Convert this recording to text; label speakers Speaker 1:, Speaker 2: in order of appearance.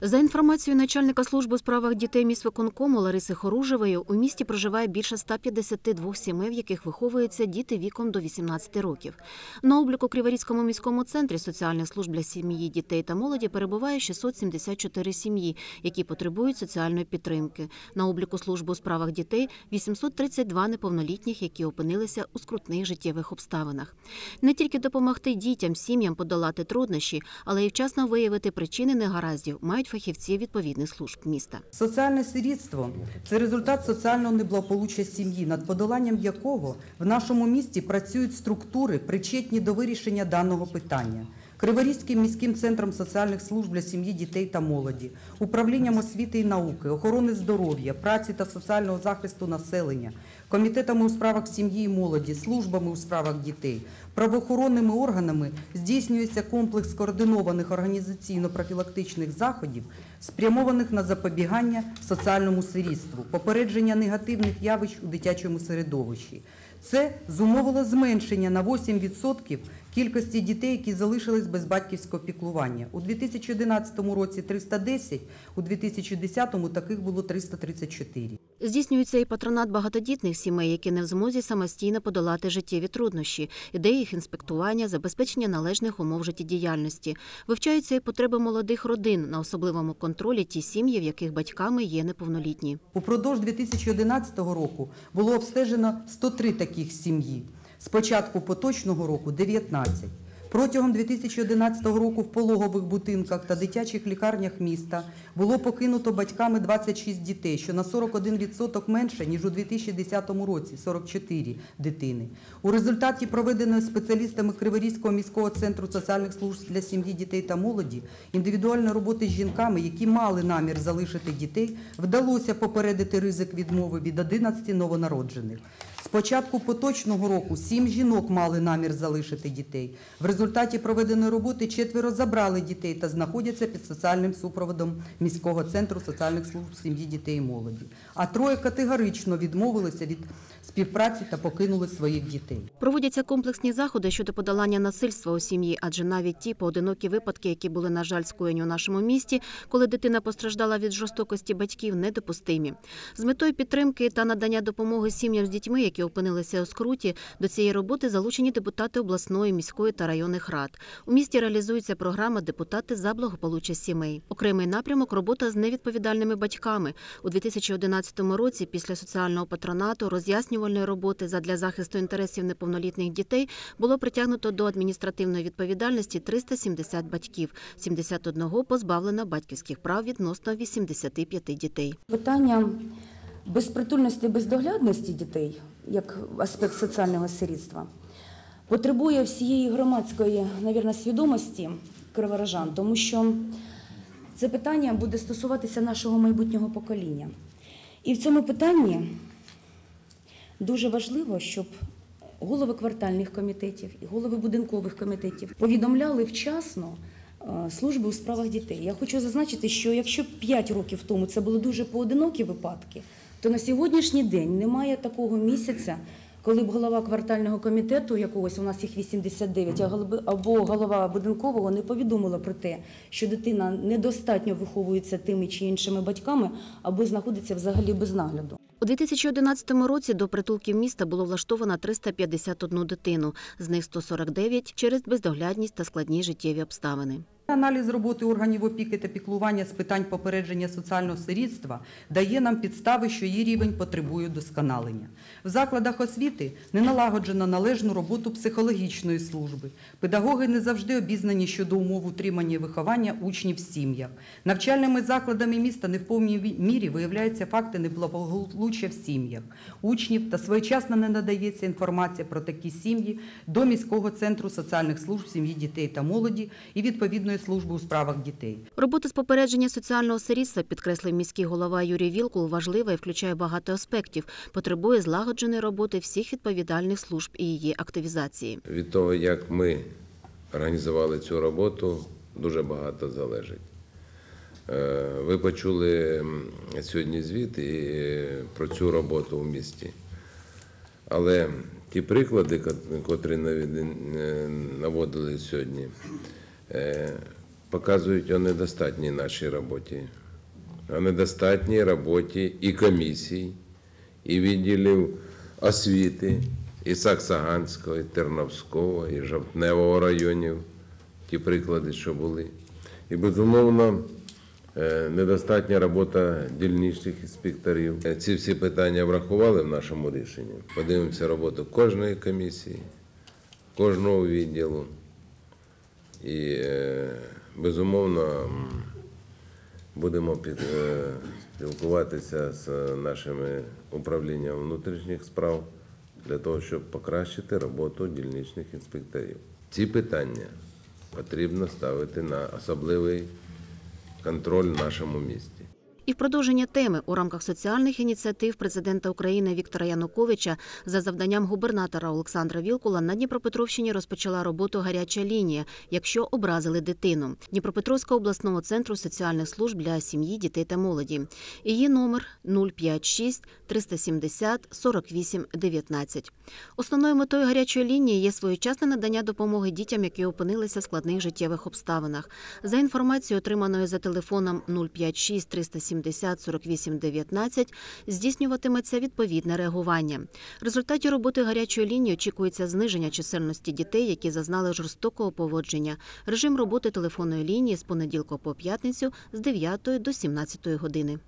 Speaker 1: За інформацією начальника служби у справах дітей міськвиконкому Лариси Хоружевої, у місті проживає більше 152 сімей, в яких виховуються діти віком до 18 років. На обліку Криворізькому міському центрі соціальних служб для сім'ї, дітей та молоді перебуває 674 сім'ї, які потребують соціальної підтримки. На обліку служби у справах дітей 832 неповнолітніх, які опинилися у скрутних життєвих обставинах. Не тільки допомогти дітям, сім'ям подолати труднощі, але й вчасно виявити причини негараздів мають фахівці відповідних служб міста.
Speaker 2: Соціальне сирітство це результат соціального неблагополуччя сім'ї, над подоланням якого в нашому місті працюють структури, причетні до вирішення даного питання. Криворізьким міським центром соціальних служб для сім'ї, дітей та молоді, управлінням освіти і науки, охорони здоров'я, праці та соціального захисту населення, комітетами у справах сім'ї і молоді, службами у справах дітей, правоохоронними органами здійснюється комплекс координованих організаційно-профілактичних заходів, спрямованих на запобігання соціальному сирітству, попередження негативних явищ у дитячому середовищі. Це зумовило зменшення на 8% кількості дітей, які залишились без батьківського піклування. У 2011 році 310, у 2010 таких було 334.
Speaker 1: Здійснюється і патронат багатодітних сімей, які не в змозі самостійно подолати життєві труднощі, ідеї їх інспектування, забезпечення належних умов життєдіяльності. Вивчаються і потреби молодих родин на особливому контролі ті сім'ї, в яких батьками є неповнолітні.
Speaker 2: Упродовж 2011 року було обстежено 103 таких сім'ї. З початку поточного року 19. Протягом 2011 року в пологових будинках та дитячих лікарнях міста було покинуто батьками 26 дітей, що на 41% менше, ніж у 2010 році 44 дитини. У результаті проведеної спеціалістами Криворізького міського центру соціальних служб для сім'ї, дітей та молоді індивідуальної роботи з жінками, які мали намір залишити дітей, вдалося попередити ризик відмови від 11 новонароджених. З початку поточного року сім жінок мали намір залишити дітей. В результаті проведеної роботи четверо забрали дітей та знаходяться під соціальним супроводом міського центру соціальних служб сім'ї, дітей і молоді. А троє категорично відмовилися від співпраці та покинули своїх дітей.
Speaker 1: Проводяться комплексні заходи щодо подолання насильства у сім'ї, адже навіть ті поодинокі випадки, які були, на жаль, скоєні у нашому місті, коли дитина постраждала від жорстокості батьків, недопустимі. З метою підтримки та надання допомоги сім'ям з дітьми, які опинилися у скруті, до цієї роботи залучені депутати обласної, міської та районних рад. У місті реалізується програма Депутати за благополуччя сімей. Окремий напрямок робота з невідповідальними батьками у 2011 році. Після соціального патронату роз'яснювальної роботи задля захисту інтересів неповнолітніх дітей було притягнуто до адміністративної відповідальності 370 батьків, 71 позбавлено батьківських прав відносно 85 дітей.
Speaker 3: Питання безпритульності і бездоглядності дітей, як аспект соціального сирітства, потребує всієї громадської, навірно, свідомості криворожан, тому що це питання буде стосуватися нашого майбутнього покоління. І в цьому питанні дуже важливо, щоб голови квартальних комітетів і голови будинкових комітетів повідомляли вчасно е, служби у справах дітей. Я хочу зазначити, що якщо 5 років тому це були дуже поодинокі випадки, то на сьогоднішній день немає такого місяця, коли б голова квартального комітету якогось, у нас їх 89, а або голова будинкового не повідомила про те, що дитина недостатньо виховується тими чи іншими батьками, або знаходиться взагалі без нагляду.
Speaker 1: У 2011 році до притулків міста було влаштовано 351 дитину, з них 149 через бездоглядність та складні життєві обставини.
Speaker 2: Аналіз роботи органів опіки та піклування з питань попередження соціального сирітства дає нам підстави, що її рівень потребує досконалення. В закладах освіти не налагоджено належну роботу психологічної служби. Педагоги не завжди обізнані щодо умов утримання і виховання учнів в сім'ях. Навчальними закладами міста не в повній мірі виявляються факти неблагополуччя в сім'ях. Учнів та своєчасно не надається інформація про такі сім'ї до міського центру соціальних служб сім'ї, дітей та молоді і відповідної служби у справах дітей.
Speaker 1: Робота з попередження соціального сирітства, підкреслив міський голова Юрій Вілкул, важлива і включає багато аспектів, потребує злагодженої роботи всіх відповідальних служб і її активізації.
Speaker 4: Від того, як ми організували цю роботу, дуже багато залежить. Е, Ви почули сьогодні звіт і е, про цю роботу в місті. Але ті приклади, котрі е, наводили сьогодні, показують о недостатній нашій роботі, о недостатній роботі і комісій, і відділів освіти, і Саксаганського, і Терновського, і Жовтневого районів, ті приклади, що були. І, безумовно, е, недостатня робота дільничних інспекторів. Е, Ці всі питання врахували в нашому рішенні. Подивимося роботу кожної комісії, кожного відділу. І, е, безумовно, будемо е, спілкуватися з нашими управлінням внутрішніх справ для того, щоб покращити роботу дільничних інспекторів. Ці питання потрібно ставити на особливий контроль в нашому місті.
Speaker 1: І в продовження теми у рамках соціальних ініціатив президента України Віктора Януковича за завданням губернатора Олександра Вілкула на Дніпропетровщині розпочала роботу гаряча лінія, якщо образили дитину Дніпропетровського обласного центру соціальних служб для сім'ї, дітей та молоді. Її номер 056 370 48 19. Основною метою гарячої лінії є своєчасне надання допомоги дітям, які опинилися в складних життєвих обставинах. За інформацією, отриманою за телефоном 056 370 48 19, здійснюватиметься відповідне реагування. В результаті роботи гарячої лінії очікується зниження чисельності дітей, які зазнали жорстокого поводження. Режим роботи телефонної лінії з понеділка по п'ятницю з 9 до 17 години.